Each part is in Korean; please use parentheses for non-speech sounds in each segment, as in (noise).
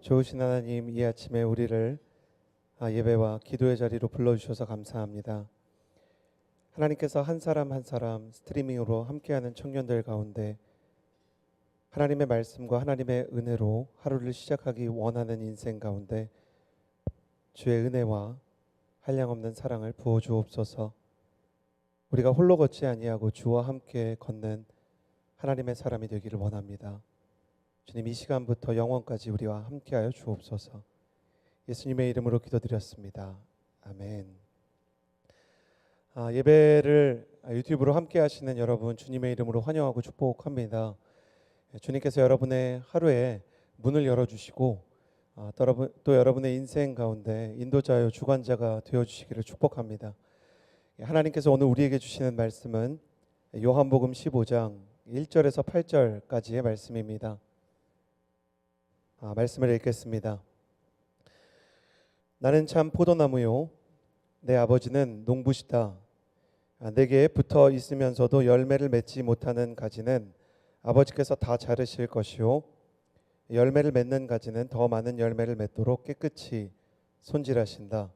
좋으신 하나님 이 아침에 우리를 아, 예배와 기도의 자리로 불러주셔서 감사합니다. 하나님께서 한 사람 한 사람 스트리밍으로 함께하는 청년들 가운데 하나님의 말씀과 하나님의 은혜로 하루를 시작하기 원하는 인생 가운데 주의 은혜와 한량없는 사랑을 부어 주옵소서. 우리가 홀로 걷지 아니하고 주와 함께 걷는 하나님의 사람이 되기를 원합니다. 주님 이 시간부터 영원까지 우리와 함께하여 주옵소서. 예수님의 이름으로 기도드렸습니다. 아멘. 아, 예배를 유튜브로 함께하시는 여러분 주님의 이름으로 환영하고 축복합니다. 주님께서 여러분의 하루에 문을 열어주시고 아, 또, 여러분, 또 여러분의 인생 가운데 인도자요 주관자가 되어 주시기를 축복합니다. 하나님께서 오늘 우리에게 주시는 말씀은 요한복음 15장 1절에서 8절까지의 말씀입니다. 아, 말씀을 읽겠습니다. 나는 참 포도나무요 내 아버지는 농부시다. 아, 내게 붙어 있으면서도 열매를 맺지 못하는 가지는 아버지께서 다 자르실 것이요 열매를 맺는 가지는 더 많은 열매를 맺도록 깨끗이 손질하신다.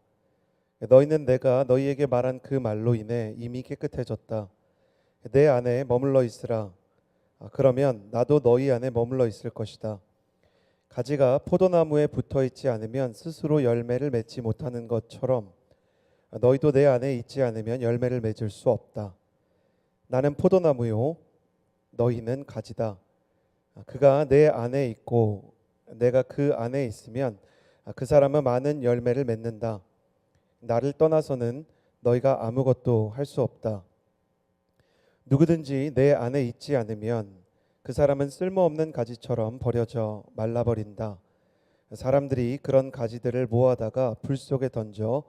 너희는 내가 너희에게 말한 그 말로 인해 이미 깨끗해졌다. 내 안에 머물러 있으라. 아, 그러면 나도 너희 안에 머물러 있을 것이다. 가지가 포도나무에 붙어 있지 않으면 스스로 열매를 맺지 못하는 것처럼 너희도 내 안에 있지 않으면 열매를 맺을 수 없다. 나는 포도나무요 너희는 가지다. 그가 내 안에 있고 내가 그 안에 있으면 그 사람은 많은 열매를 맺는다. 나를 떠나서는 너희가 아무것도 할 수 없다. 누구든지 내 안에 있지 않으면 그 사람은 쓸모없는 가지처럼 버려져 말라버린다. 사람들이 그런 가지들을 모아다가 불 속에 던져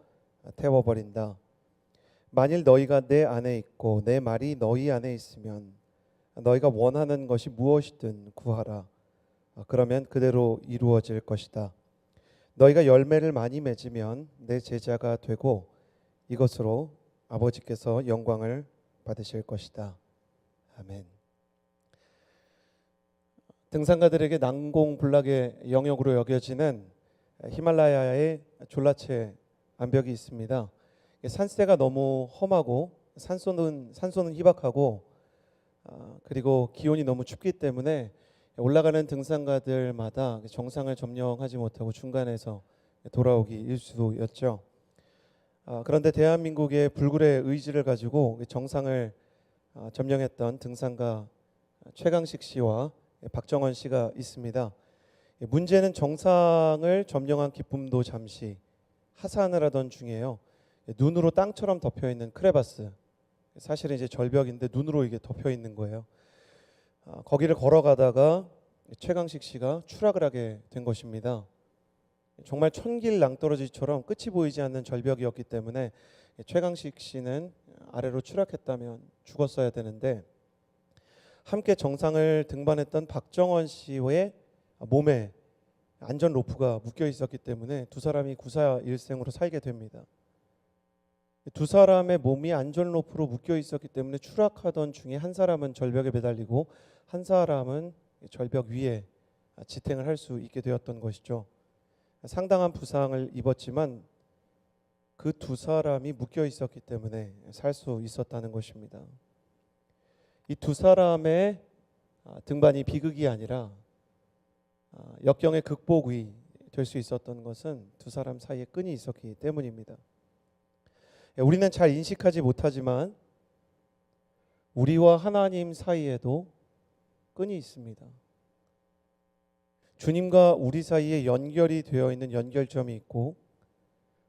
태워버린다. 만일 너희가 내 안에 있고 내 말이 너희 안에 있으면 너희가 원하는 것이 무엇이든 구하라. 그러면 그대로 이루어질 것이다. 너희가 열매를 많이 맺으면 내 제자가 되고 이것으로 아버지께서 영광을 받으실 것이다. 아멘. 등산가들에게 난공불락의 영역으로 여겨지는 히말라야의 졸라체 암벽이 있습니다. 산세가 너무 험하고 산소는 산소는 희박하고 아, 그리고 기온이 너무 춥기 때문에 올라가는 등산가들마다 정상을 점령하지 못하고 중간에서 돌아오기 일수였죠. 아, 그런데 대한민국의 불굴의 의지를 가지고 정상을 아, 점령했던 등산가 최강식 씨와 박정원 씨가 있습니다. 문제는 정상을 점령한 기쁨도 잠시 하산을 하던 중이에요. 눈으로 땅처럼 덮여 있는 크레바스. 사실은 이제 절벽인데 눈으로 이게 덮여 있는 거예요. 아, 거기를 걸어가다가 최강식 씨가 추락을 하게 된 것입니다. 정말 천길 낭떠러지처럼 끝이 보이지 않는 절벽이었기 때문에 최강식 씨는 아래로 추락했다면 죽었어야 되는데 함께 정상을 등반했던 박정원 씨의 몸에 안전 로프가 묶여 있었기 때문에 두 사람이 구사 일생으로 살게 됩니다. 두 사람의 몸이 안전 로프로 묶여 있었기 때문에 추락하던 중에 한 사람은 절벽에 매달리고 한 사람은 절벽 위에 지탱을 할 수 있게 되었던 것이죠. 상당한 부상을 입었지만 그 두 사람이 묶여 있었기 때문에 살 수 있었다는 것입니다. 이 두 사람의 아, 등반이 비극이 아니라 아, 역경의 극복이 될 수 있었던 것은 두 사람 사이에 끈이 있었기 때문입니다. 예, 우리는 잘 인식하지 못하지만 우리와 하나님 사이에도 끈이 있습니다. 주님과 우리 사이에 연결이 되어 있는 연결점이 있고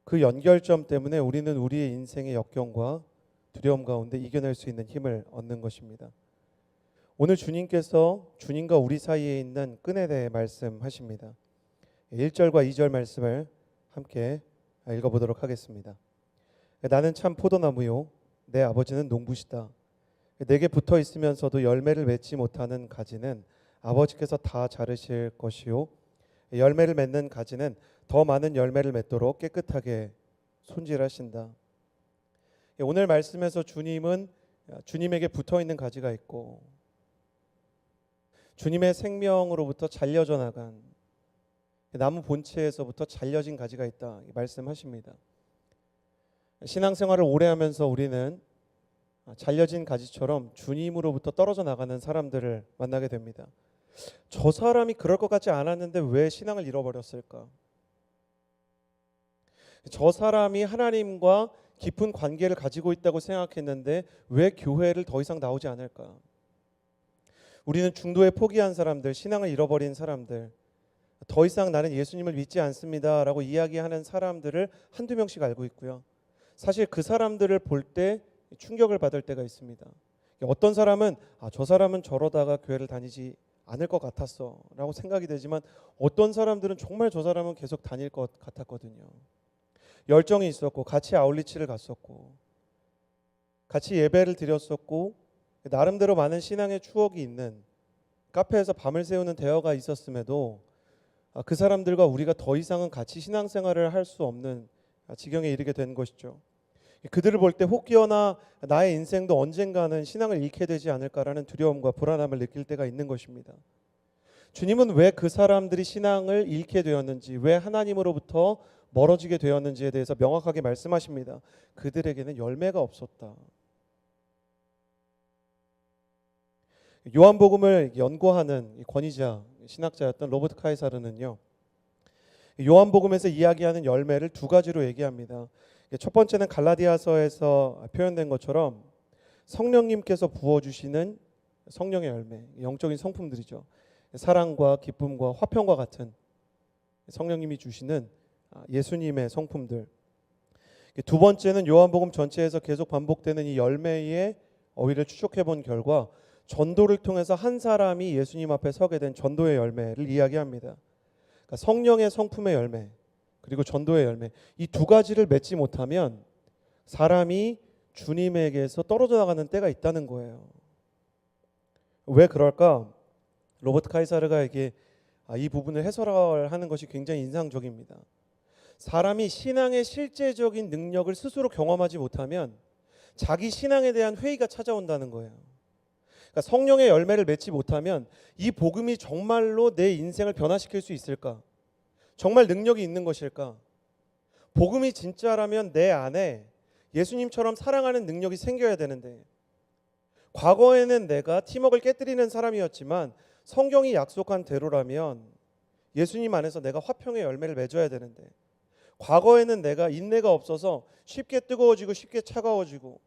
그 연결점 때문에 우리는 우리의 인생의 역경과 두려움 가운데 이겨낼 수 있는 힘을 얻는 것입니다. 오늘 주님께서 주님과 우리 사이에 있는 끈에 대해 말씀하십니다. 1절과 2절 말씀을 함께 읽어보도록 하겠습니다. 나는 참 포도나무요 내 아버지는 농부시다. 내게 붙어 있으면서도 열매를 맺지 못하는 가지는 아버지께서 다 자르실 것이요 열매를 맺는 가지는 더 많은 열매를 맺도록 깨끗하게 손질하신다. 오늘 말씀에서 주님은 주님에게 붙어 있는 가지가 있고 주님의 생명으로부터 잘려져 나간 나무 본체에서부터 잘려진 가지가 있다 말씀하십니다. 신앙생활을 오래 하면서 우리는 잘려진 가지처럼 주님으로부터 떨어져 나가는 사람들을 만나게 됩니다. 저 사람이 그럴 것 같지 않았는데 왜 신앙을 잃어버렸을까? 저 사람이 하나님과 깊은 관계를 가지고 있다고 생각했는데 왜 교회를 더 이상 나오지 않을까? 우리는 중도에 포기한 사람들, 신앙을 잃어버린 사람들, 더 이상 나는 예수님을 믿지 않습니다라고 이야기하는 사람들을 한두 명씩 알고 있고요. 사실 그 사람들을 볼 때 충격을 받을 때가 있습니다. 어떤 사람은 아, 저 사람은 저러다가 교회를 다니지 않을 것 같았어라고 생각이 되지만 어떤 사람들은 정말 저 사람은 계속 다닐 것 같았거든요. 열정이 있었고 같이 아울리치를 갔었고 같이 예배를 드렸었고 나름대로 많은 신앙의 추억이 있는 카페에서 밤을 새우는 대화가 있었음에도 아, 그 사람들과 우리가 더 이상은 같이 신앙생활을 할 수 없는 지경에 이르게 된 것이죠. 그들을 볼 때 혹여나 나의 인생도 언젠가는 신앙을 잃게 되지 않을까라는 두려움과 불안함을 느낄 때가 있는 것입니다. 주님은 왜 그 사람들이 신앙을 잃게 되었는지, 왜 하나님으로부터 멀어지게 되었는지에 대해서 명확하게 말씀하십니다. 그들에게는 열매가 없었다. 요한복음을 연구하는 권위자 신학자였던 로버트 카이사르는요. 요한복음에서 이야기하는 열매를 두 가지로 얘기합니다. 첫 번째는 갈라디아서에서 표현된 것처럼 성령님께서 부어 주시는 성령의 열매, 영적인 성품들이죠. 사랑과 기쁨과 화평과 같은 성령님이 주시는 예수님의 성품들. 두 번째는 요한복음 전체에서 계속 반복되는 이 열매의 어휘를 추적해 본 결과 전도를 통해서 한 사람이 예수님 앞에 서게 된 전도의 열매를 이야기합니다. 그러니까 성령의 성품의 열매 그리고 전도의 열매 이 두 가지를 맺지 못하면 사람이 주님에게서 떨어져 나가는 때가 있다는 거예요. 왜 그럴까? 로버트 카이사르가 이게 아, 이 부분을 해설하는 것이 굉장히 인상적입니다. 사람이 신앙의 실제적인 능력을 스스로 경험하지 못하면 자기 신앙에 대한 회의가 찾아온다는 거예요. 그러니까 성령의 열매를 맺지 못하면 이 복음이 정말로 내 인생을 변화시킬 수 있을까? 정말 능력이 있는 것일까? 복음이 진짜라면 내 안에 예수님처럼 사랑하는 능력이 생겨야 되는데 과거에는 내가 팀워크를 깨뜨리는 사람이었지만 성경이 약속한 대로라면 예수님 안에서 내가 화평의 열매를 맺어야 되는데 과거에는 내가 인내가 없어서 쉽게 뜨거워지고 쉽게 차가워지고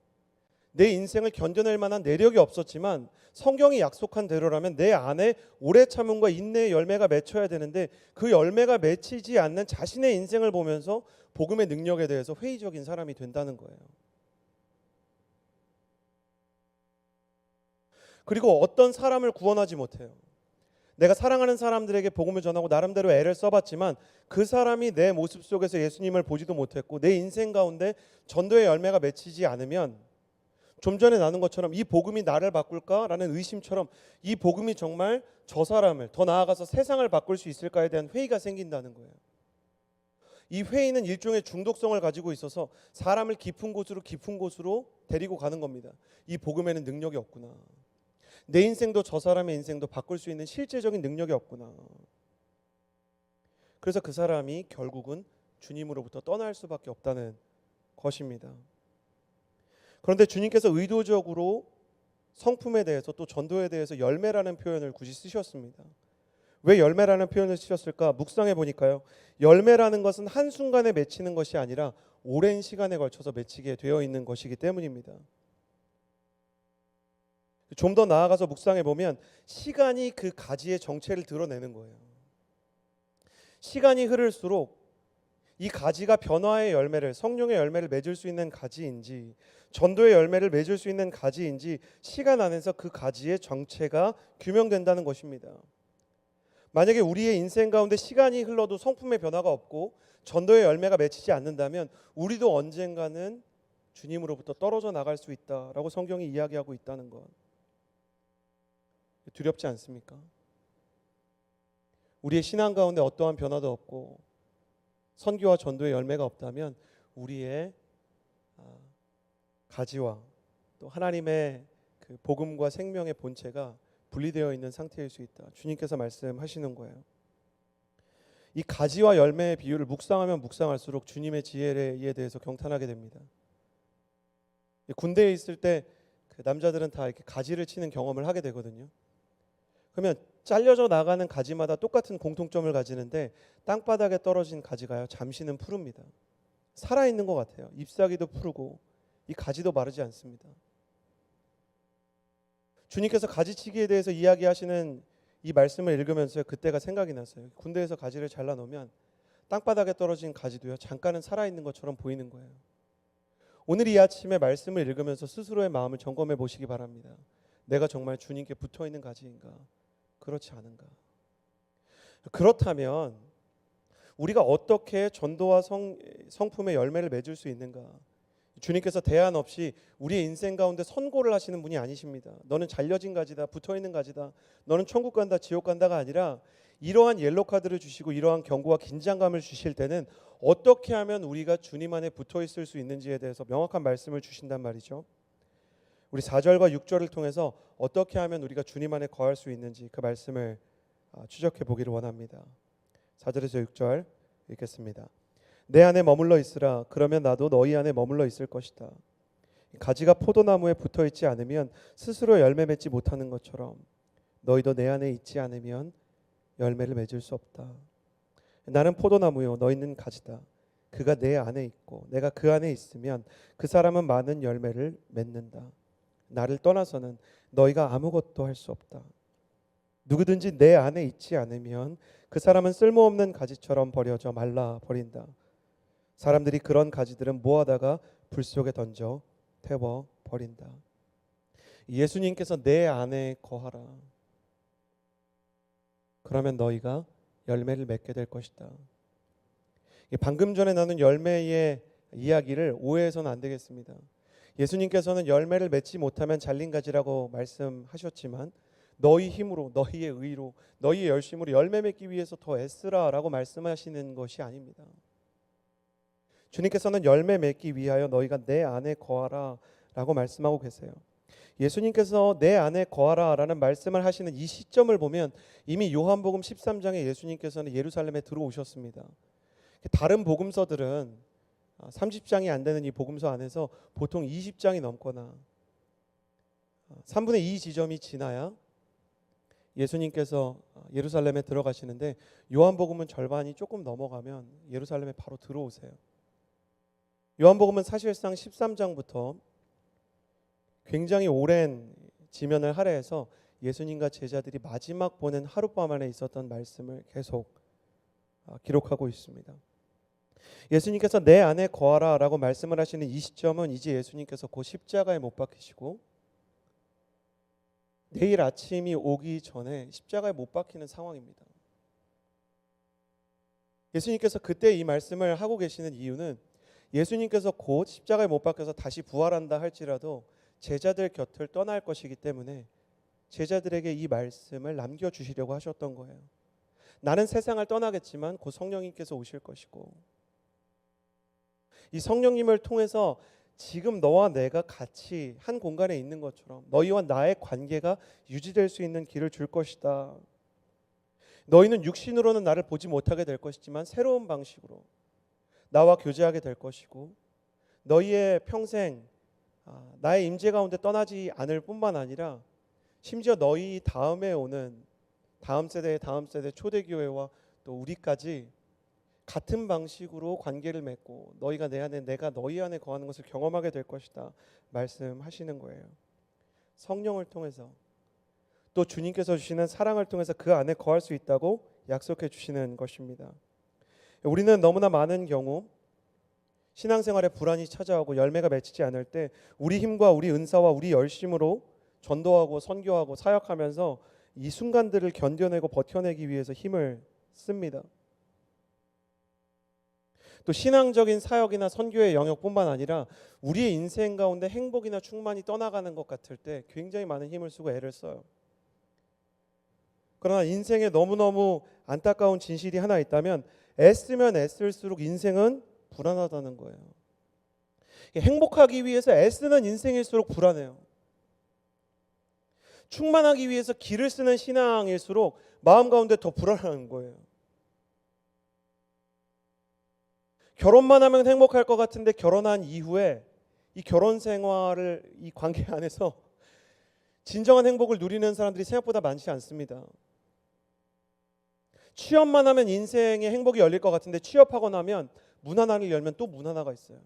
내 인생을 견뎌낼 만한 내력이 없었지만 성경이 약속한 대로라면 내 안에 오래 참음과 인내의 열매가 맺혀야 되는데 그 열매가 맺히지 않는 자신의 인생을 보면서 복음의 능력에 대해서 회의적인 사람이 된다는 거예요. 그리고 어떤 사람을 구원하지 못해요. 내가 사랑하는 사람들에게 복음을 전하고 나름대로 애를 써봤지만 그 사람이 내 모습 속에서 예수님을 보지도 못했고 내 인생 가운데 전도의 열매가 맺히지 않으면 좀 전에 나눈 것처럼 이 복음이 나를 바꿀까라는 의심처럼 이 복음이 정말 저 사람을 더 나아가서 세상을 바꿀 수 있을까에 대한 회의가 생긴다는 거예요. 이 회의는 일종의 중독성을 가지고 있어서 사람을 깊은 곳으로 깊은 곳으로 데리고 가는 겁니다. 이 복음에는 능력이 없구나. 내 인생도 저 사람의 인생도 바꿀 수 있는 실제적인 능력이 없구나. 그래서 그 사람이 결국은 주님으로부터 떠날 수밖에 없다는 것입니다. 그런데 주님께서 의도적으로 성품에 대해서 또 전도에 대해서 열매라는 표현을 굳이 쓰셨습니다. 왜 열매라는 표현을 쓰셨을까? 묵상해 보니까요. 열매라는 것은 한순간에 맺히는 것이 아니라 오랜 시간에 걸쳐서 맺히게 되어 있는 것이기 때문입니다. 좀 더 나아가서 묵상해 보면 시간이 그 가지의 정체를 드러내는 거예요. 시간이 흐를수록 이 가지가 변화의 열매를 성령의 열매를 맺을 수 있는 가지인지 전도의 열매를 맺을 수 있는 가지인지 시간 안에서 그 가지의 정체가 규명된다는 것입니다. 만약에 우리의 인생 가운데 시간이 흘러도 성품의 변화가 없고 전도의 열매가 맺히지 않는다면 우리도 언젠가는 주님으로부터 떨어져 나갈 수 있다라고 성경이 이야기하고 있다는 것. 두렵지 않습니까? 우리의 신앙 가운데 어떠한 변화도 없고 선교와 전도의 열매가 없다면 우리의 가지와 또 하나님의 그 복음과 생명의 본체가 분리되어 있는 상태일 수 있다. 주님께서 말씀하시는 거예요. 이 가지와 열매의 비율을 묵상하면 묵상할수록 주님의 지혜에 대해서 경탄하게 됩니다. 이 군대에 있을 때 그 남자들은 다 이렇게 가지를 치는 경험을 하게 되거든요. 그러면 잘려져 나가는 가지마다 똑같은 공통점을 가지는데 땅바닥에 떨어진 가지가요 잠시는 푸릅니다. 살아 있는 것 같아요. 잎사귀도 푸르고 이 가지도 마르지 않습니다. 주님께서 가지치기에 대해서 이야기하시는 이 말씀을 읽으면서 그때가 생각이 났어요. 군대에서 가지를 잘라 놓으면 땅바닥에 떨어진 가지도요 잠깐은 살아 있는 것처럼 보이는 거예요. 오늘 이 아침에 말씀을 읽으면서 스스로의 마음을 점검해 보시기 바랍니다. 내가 정말 주님께 붙어 있는 가지인가? 그렇지 않은가? 그렇다면 우리가 어떻게 전도와 성, 성품의 열매를 맺을 수 있는가? 주님께서 대안 없이 우리의 인생 가운데 선고를 하시는 분이 아니십니다. 너는 잘려진 가지다, 붙어 있는 가지다. 너는 천국 간다, 지옥 간다가 아니라 이러한 옐로 카드를 주시고 이러한 경고와 긴장감을 주실 때는 어떻게 하면 우리가 주님 안에 붙어 있을 수 있는지에 대해서 명확한 말씀을 주신단 말이죠. 우리 4절과 6절을 통해서 어떻게 하면 우리가 주님 안에 거할 수 있는지 그 말씀을 아, 추적해 보기를 원합니다. 4절에서 6절 읽겠습니다. 내 안에 머물러 있으라 그러면 나도 너희 안에 머물러 있을 것이다. 가지가 포도나무에 붙어 있지 않으면 스스로 열매 맺지 못하는 것처럼 너희도 내 안에 있지 않으면 열매를 맺을 수 없다. 나는 포도나무요 너희는 가지다. 그가 내 안에 있고 내가 그 안에 있으면 그 사람은 많은 열매를 맺는다. 나를 떠나서는 너희가 아무것도 할 수 없다. 누구든지 내 안에 있지 않으면 그 사람은 쓸모없는 가지처럼 버려져 말라 버린다. 사람들이 그런 가지들은 모아다가 불 속에 던져 태워 버린다. 예수님께서 내 안에 거하라. 그러면 너희가 열매를 맺게 될 것이다. 방금 전에 나눈 열매의 이야기를 오해해서는 안 되겠습니다. 예수님께서는 열매를 맺지 못하면 잘린 가지라고 말씀하셨지만 너희 힘으로 너희의 의로 너희의 열심으로 열매 맺기 위해서 더 애쓰라라고 말씀하시는 것이 아닙니다. 주님께서는 열매 맺기 위하여 너희가 내 안에 거하라라고 말씀하고 계세요. 예수님께서 내 안에 거하라라는 말씀을 하시는 이 시점을 보면 이미 요한복음 13장에 예수님께서는 예루살렘에 들어오셨습니다. 다른 복음서들은 30장이 안 되는 이 복음서 안에서 보통 20장이 넘거나 3분의 2 지점이 지나야 예수님께서 예루살렘에 들어가시는데 요한복음은 절반이 조금 넘어가면 예루살렘에 바로 들어오세요. 요한복음은 사실상 13장부터 굉장히 오랜 지면을 할애해서 예수님과 제자들이 마지막 보낸 하룻밤 안에 있었던 말씀을 계속 기록하고 있습니다. 예수님께서 내 안에 거하라라고 말씀을 하시는 이 시점은 이제 예수님께서 곧 십자가에 못 박히시고 내일 아침이 오기 전에 십자가에 못 박히는 상황입니다. 예수님께서 그때 이 말씀을 하고 계시는 이유는 예수님께서 곧 십자가에 못 박혀서 다시 부활한다 할지라도 제자들 곁을 떠날 것이기 때문에 제자들에게 이 말씀을 남겨 주시려고 하셨던 거예요. 나는 세상을 떠나겠지만 곧 성령님께서 오실 것이고 이 성령님을 통해서 지금 너와 내가 같이 한 공간에 있는 것처럼 너희와 나의 관계가 유지될 수 있는 길을 줄 것이다. 너희는 육신으로는 나를 보지 못하게 될 것이지만 새로운 방식으로 나와 교제하게 될 것이고 너희의 평생 아, 나의 임재 가운데 떠나지 않을 뿐만 아니라 심지어 너희 다음에 오는 다음 세대의 다음 세대 초대교회와 또 우리까지 같은 방식으로 관계를 맺고 너희가 내 안에 내가 너희 안에 거하는 것을 경험하게 될 것이다 말씀하시는 거예요. 성령을 통해서 또 주님께서 주시는 사랑을 통해서 그 안에 거할 수 있다고 약속해 주시는 것입니다. 우리는 너무나 많은 경우 신앙생활에 불안이 찾아오고 열매가 맺히지 않을 때 우리 힘과 우리 은사와 우리 열심으로 전도하고 선교하고 사역하면서 이 순간들을 견뎌내고 버텨내기 위해서 힘을 씁니다. 또 신앙적인 사역이나 선교의 영역뿐만 아니라 우리의 인생 가운데 행복이나 충만이 떠나가는 것 같을 때 굉장히 많은 힘을 쓰고 애를 써요. 그러나 인생에 너무너무 안타까운 진실이 하나 있다면 애쓰면 애쓸수록 인생은 불안하다는 거예요. 행복하기 위해서 애쓰는 인생일수록 불안해요. 충만하기 위해서 길을 쓰는 신앙일수록 마음 가운데 더 불안한 거예요. 결혼만 하면 행복할 것 같은데 결혼한 이후에 이 결혼 생활을 이 관계 (laughs) 안에서 진정한 행복을 누리는 사람들이 생각보다 많지 않습니다. 취업만 하면 인생의 행복이 열릴 것 같은데 취업하고 나면 문 하나를 열면 또 문 하나가 있어요.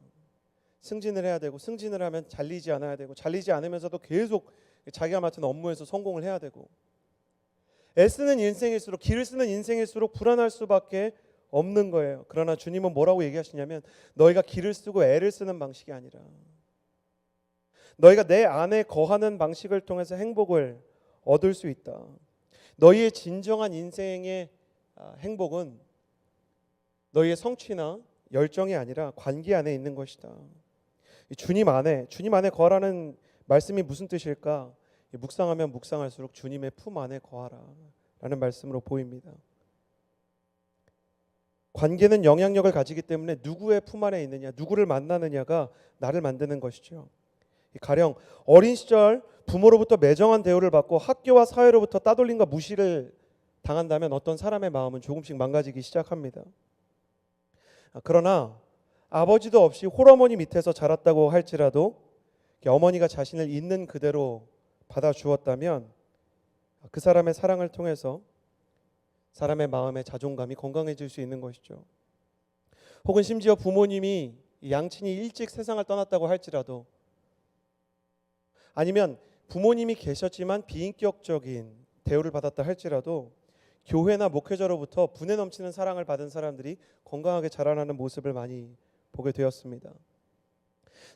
승진을 해야 되고 승진을 하면 잘리지 않아야 되고 잘리지 않으면서도 계속 자기가 맡은 업무에서 성공을 해야 되고 애쓰는 인생일수록 길을 쓰는 인생일수록 불안할 수밖에 없는 거예요. 그러나 주님은 뭐라고 얘기하시냐면 너희가 길을 쓰고 애를 쓰는 방식이 아니라 너희가 내 안에 거하는 방식을 통해서 행복을 얻을 수 있다. 너희의 진정한 인생의 아, 행복은 너희의 성취나 열정이 아니라 관계 안에 있는 것이다. 이 주님 안에 주님 안에 거하라는 말씀이 무슨 뜻일까? 이 묵상하면 묵상할수록 주님의 품 안에 거하라라는 말씀으로 보입니다. 관계는 영향력을 가지기 때문에 누구의 품 안에 있느냐, 누구를 만나느냐가 나를 만드는 것이죠. 이 가령 어린 시절 부모로부터 매정한 대우를 받고 학교와 사회로부터 따돌림과 무시를 당한다면 어떤 사람의 마음은 조금씩 망가지기 시작합니다. 아, 그러나 아버지도 없이 홀어머니 밑에서 자랐다고 할지라도 어머니가 자신을 있는 그대로 받아 주었다면 그 사람의 사랑을 통해서 사람의 마음의 자존감이 건강해질 수 있는 것이죠. 혹은 심지어 부모님이 양친이 일찍 세상을 떠났다고 할지라도 아니면 부모님이 계셨지만 비인격적인 대우를 받았다 할지라도 교회나 목회자로부터 분에 넘치는 사랑을 받은 사람들이 건강하게 자라나는 모습을 많이 보게 되었습니다.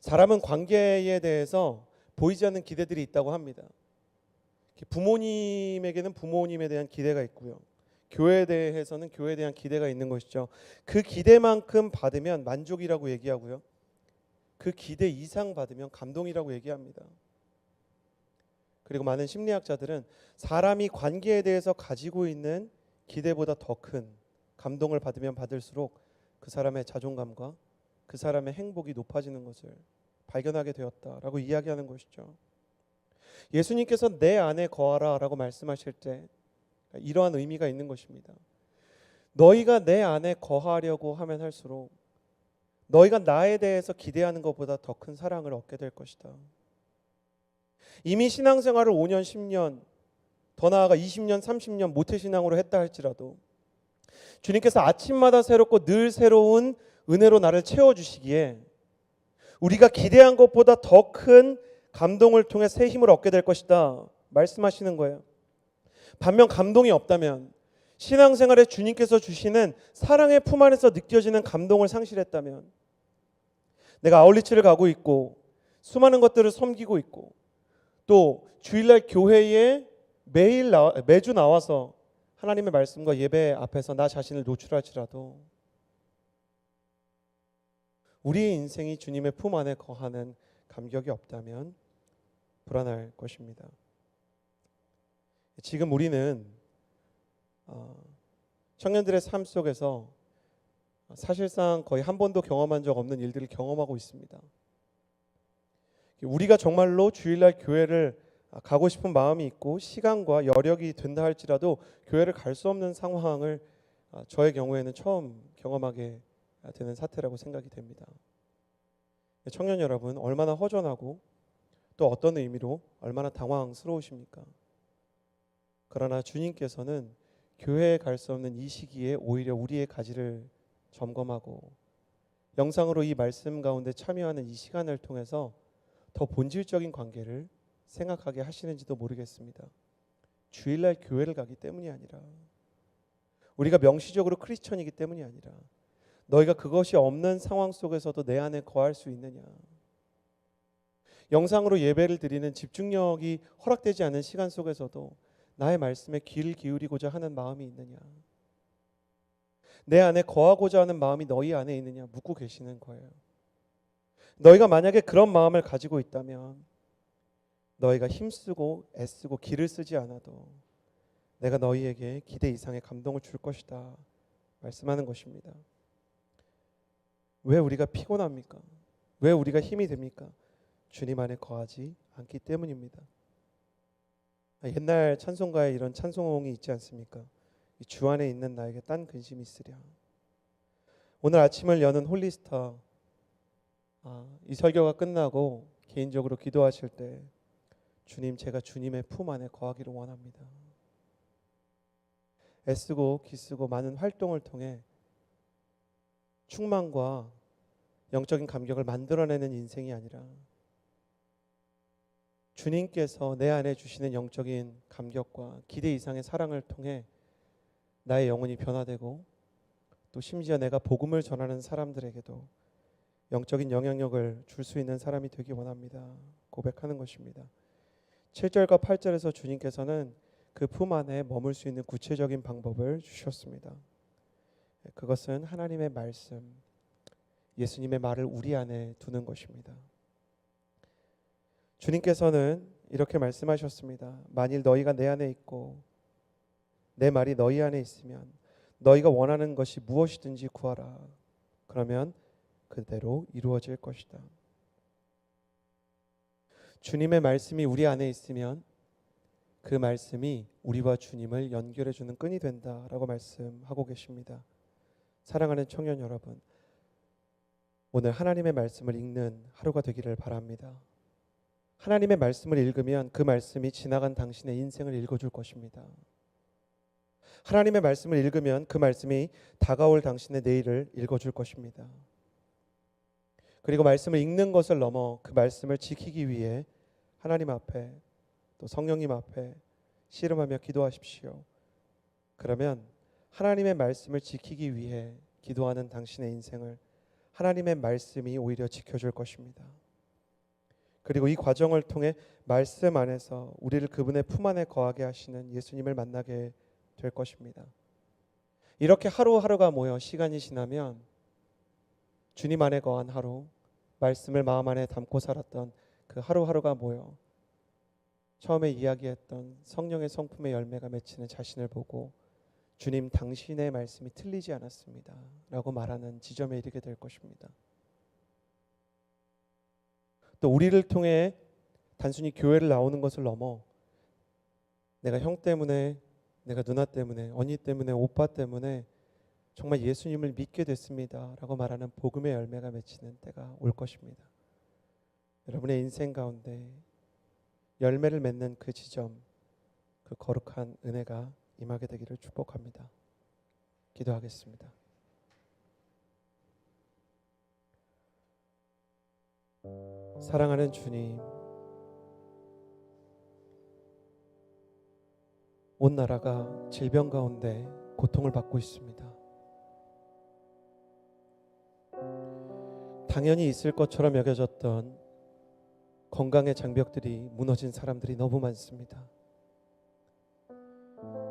사람은 관계에 대해서 보이지 않는 기대들이 있다고 합니다. 부모님에게는 부모님에 대한 기대가 있고요. 교회에 대해서는 교회에 대한 기대가 있는 것이죠. 그 기대만큼 받으면 만족이라고 얘기하고요. 그 기대 이상 받으면 감동이라고 얘기합니다. 그리고 많은 심리학자들은 사람이 관계에 대해서 가지고 있는 기대보다 더 큰 감동을 받으면 받을수록 그 사람의 자존감과 그 사람의 행복이 높아지는 것을 발견하게 되었다라고 이야기하는 것이죠. 예수님께서 내 안에 거하라라고 말씀하실 때 이러한 의미가 있는 것입니다. 너희가 내 안에 거하려고 하면 할수록 너희가 나에 대해서 기대하는 것보다 더 큰 사랑을 얻게 될 것이다. 이미 신앙생활을 5년, 10년, 더 나아가 20년, 30년 모태신앙으로 했다 할지라도 주님께서 아침마다 새롭고 늘 새로운 은혜로 나를 채워주시기에 우리가 기대한 것보다 더 큰 감동을 통해 새 힘을 얻게 될 것이다 말씀하시는 거예요. 반면 감동이 없다면 신앙생활에 주님께서 주시는 사랑의 품 안에서 느껴지는 감동을 상실했다면 내가 아울리치를 가고 있고 수많은 것들을 섬기고 있고 또 주일날 교회에 매일 나, 매주 나와서 하나님의 말씀과 예배 앞에서 나 자신을 노출할지라도 우리의 인생이 주님의 품 안에 거하는 감격이 없다면 불안할 것입니다. 지금 우리는 어, 청년들의 삶 속에서 사실상 거의 한 번도 경험한 적 없는 일들을 경험하고 있습니다. 우리가 정말로 주일날 교회를 가고 싶은 마음이 있고 시간과 여력이 된다 할지라도 교회를 갈 수 없는 상황을 아, 저의 경우에는 처음 경험하게 되는 사태라고 생각이 됩니다. 청년 여러분 얼마나 허전하고 또 어떤 의미로 얼마나 당황스러우십니까? 그러나 주님께서는 교회에 갈 수 없는 이 시기에 오히려 우리의 가지를 점검하고 영상으로 이 말씀 가운데 참여하는 이 시간을 통해서 더 본질적인 관계를 생각하게 하시는지도 모르겠습니다. 주일날 교회를 가기 때문이 아니라 우리가 명시적으로 크리스천이기 때문이 아니라 너희가 그것이 없는 상황 속에서도 내 안에 거할 수 있느냐. 영상으로 예배를 드리는 집중력이 허락되지 않은 시간 속에서도 나의 말씀에 귀를 기울이고자 하는 마음이 있느냐. 내 안에 거하고자 하는 마음이 너희 안에 있느냐 묻고 계시는 거예요. 너희가 만약에 그런 마음을 가지고 있다면 너희가 힘쓰고 애쓰고 길을 쓰지 않아도 내가 너희에게 기대 이상의 감동을 줄 것이다 말씀하는 것입니다. 왜 우리가 피곤합니까? 왜 우리가 힘이 됩니까? 주님 안에 거하지 않기 때문입니다. 옛날 찬송가에 이런 찬송이 있지 않습니까? 주 안에 있는 나에게 딴 근심이 있으랴. 오늘 아침을 여는 홀리스타 아, 이 설교가 끝나고 개인적으로 기도하실 때 주님 제가 주님의 품 안에 거하기를 원합니다. 애쓰고 기쓰고 많은 활동을 통해 충만과 영적인 감격을 만들어내는 인생이 아니라 주님께서 내 안에 주시는 영적인 감격과 기대 이상의 사랑을 통해 나의 영혼이 변화되고 또 심지어 내가 복음을 전하는 사람들에게도 영적인 영향력을 줄 수 있는 사람이 되기 원합니다. 고백하는 것입니다. 7절과 8절에서 주님께서는 그 품 안에 머물 수 있는 구체적인 방법을 주셨습니다. 그것은 하나님의 말씀, 예수님의 말을 우리 안에 두는 것입니다. 주님께서는 이렇게 말씀하셨습니다. 만일 너희가 내 안에 있고 내 말이 너희 안에 있으면 너희가 원하는 것이 무엇이든지 구하라. 그러면 그대로 이루어질 것이다. 주님의 말씀이 우리 안에 있으면 그 말씀이 우리와 주님을 연결해 주는 끈이 된다라고 말씀하고 계십니다. 사랑하는 청년 여러분, 오늘 하나님의 말씀을 읽는 하루가 되기를 바랍니다. 하나님의 말씀을 읽으면 그 말씀이 지나간 당신의 인생을 읽어줄 것입니다. 하나님의 말씀을 읽으면 그 말씀이 다가올 당신의 내일을 읽어줄 것입니다. 그리고 말씀을 읽는 것을 넘어 그 말씀을 지키기 위해 하나님 앞에 또 성령님 앞에 씨름하며 기도하십시오. 그러면 하나님의 말씀을 지키기 위해 기도하는 당신의 인생을 하나님의 말씀이 오히려 지켜줄 것입니다. 그리고 이 과정을 통해 말씀 안에서 우리를 그분의 품 안에 거하게 하시는 예수님을 만나게 될 것입니다. 이렇게 하루하루가 모여 시간이 지나면 주님 안에 거한 하루, 말씀을 마음 안에 담고 살았던 그 하루하루가 모여 처음에 이야기했던 성령의 성품의 열매가 맺히는 자신을 보고 주님 당신의 말씀이 틀리지 않았습니다. 라고 말하는 지점에 이르게 될 것입니다. 또 우리를 통해 단순히 교회를 나오는 것을 넘어 내가 형 때문에 내가 누나 때문에 언니 때문에 오빠 때문에 정말 예수님을 믿게 됐습니다라고 말하는 복음의 열매가 맺히는 때가 올 것입니다. 여러분의 인생 가운데 열매를 맺는 그 지점, 그 거룩한 은혜가 임하게 되기를 축복합니다. 기도하겠습니다. 사랑하는 주님, 온 나라가 질병 가운데 고통을 받고 있습니다. 당연히 있을 것처럼 여겨졌던 건강의 장벽들이 무너진 사람들이 너무 많습니다.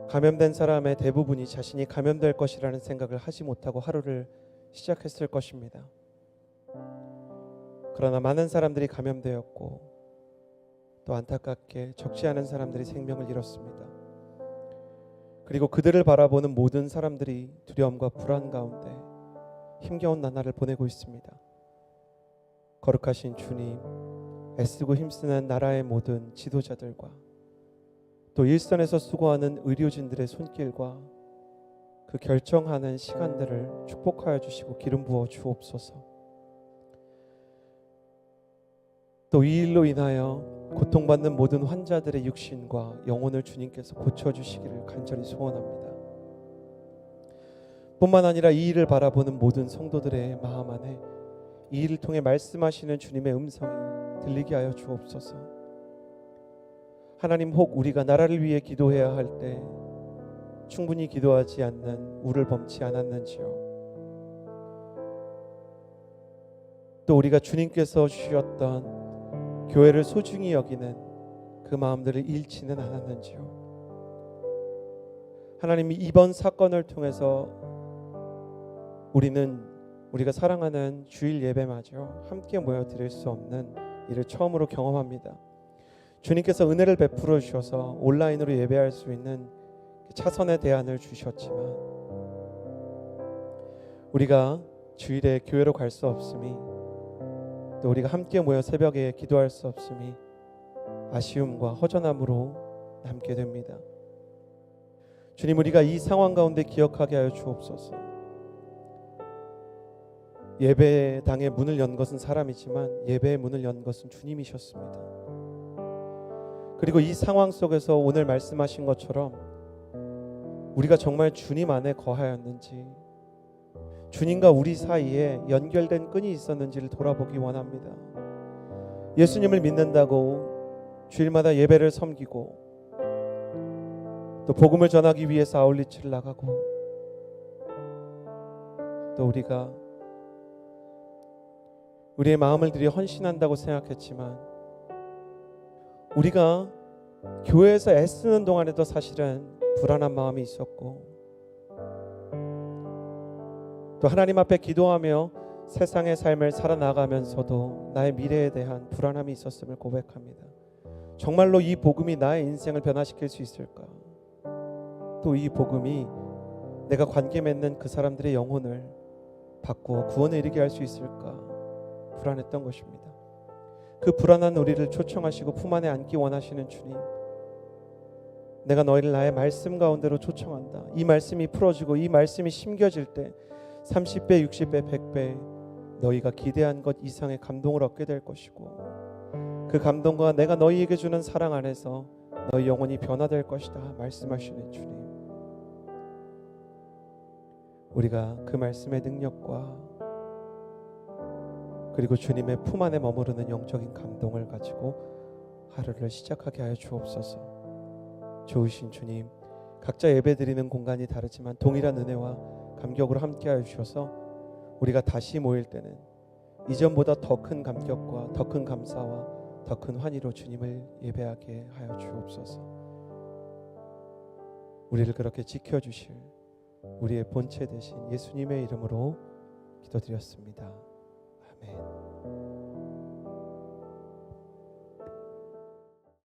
감염된 사람의 대부분이 자신이 감염될 것이라는 생각을 하지 못하고 하루를 시작했을 것입니다. 그러나 많은 사람들이 감염되었고 또 안타깝게 적지 않은 사람들이 생명을 잃었습니다. 그리고 그들을 바라보는 모든 사람들이 두려움과 불안 가운데 힘겨운 나날을 보내고 있습니다. 거룩하신 주님, 애쓰고 힘쓰는 나라의 모든 지도자들과 또 일선에서 수고하는 의료진들의 손길과 그 결정하는 시간들을 축복하여 주시고 기름 부어 주옵소서. 또 이 일로 인하여 고통받는 모든 환자들의 육신과 영혼을 주님께서 고쳐 주시기를 간절히 소원합니다. 뿐만 아니라 이 일을 바라보는 모든 성도들의 마음 안에 이 일을 통해 말씀하시는 주님의 음성이 들리게 하여 주옵소서. 하나님 혹 우리가 나라를 위해 기도해야 할 때 충분히 기도하지 않는 우를 범치 않았는지요. 또 우리가 주님께서 주셨던 교회를 소중히 여기는 그 마음들을 잃지는 않았는지요. 하나님이 이번 사건을 통해서 우리는 우리가 사랑하는 주일 예배마저 함께 모여 드릴 수 없는 이를 처음으로 경험합니다. 주님께서 은혜를 베풀어 주셔서 온라인으로 예배할 수 있는 차선의 대안을 주셨지만 우리가 주일에 교회로 갈 수 없음이 또 우리가 함께 모여 새벽에 기도할 수 없음이 아쉬움과 허전함으로 남게 됩니다. 주님 우리가 이 상황 가운데 기억하게 하여 주옵소서. 예배당의 문을 연 것은 사람이지만 예배의 문을 연 것은 주님이셨습니다. 그리고 이 상황 속에서 오늘 말씀하신 것처럼 우리가 정말 주님 안에 거하였는지 주님과 우리 사이에 연결된 끈이 있었는지를 돌아보기 원합니다. 예수님을 믿는다고 주일마다 예배를 섬기고 또 복음을 전하기 위해서 아울리치를 나가고 또 우리가 우리의 마음을 들여 헌신한다고 생각했지만 우리가 교회에서 애쓰는 동안에도 사실은 불안한 마음이 있었고 또 하나님 앞에 기도하며 세상의 삶을 살아나가면서도 나의 미래에 대한 불안함이 있었음을 고백합니다. 정말로 이 복음이 나의 인생을 변화시킬 수 있을까? 또 이 복음이 내가 관계 맺는 그 사람들의 영혼을 바꾸어 구원에 이르게 할 수 있을까? 불안했던 것입니다. 그 불안한 우리를 초청하시고 품 안에 안기 원하시는 주님. 내가 너희를 나의 말씀 가운데로 초청한다. 이 말씀이 풀어지고 이 말씀이 심겨질 때 30배, 60배, 100배 너희가 기대한 것 이상의 감동을 얻게 될 것이고 그 감동과 내가 너희에게 주는 사랑 안에서 너희 영혼이 변화될 것이다 말씀하시는 주님. 우리가 그 말씀의 능력과 그리고 주님의 품 안에 머무르는 영적인 감동을 가지고 하루를 시작하게 하여 주옵소서. 좋으신 주님, 각자 예배드리는 공간이 다르지만 동일한 은혜와 감격으로 함께하여 주셔서 우리가 다시 모일 때는 이전보다 더 큰 감격과 더 큰 감사와 더 큰 환희로 주님을 예배하게 하여 주옵소서. 우리를 그렇게 지켜 주실 우리의 본체 대신 예수님의 이름으로 기도드렸습니다. 아멘.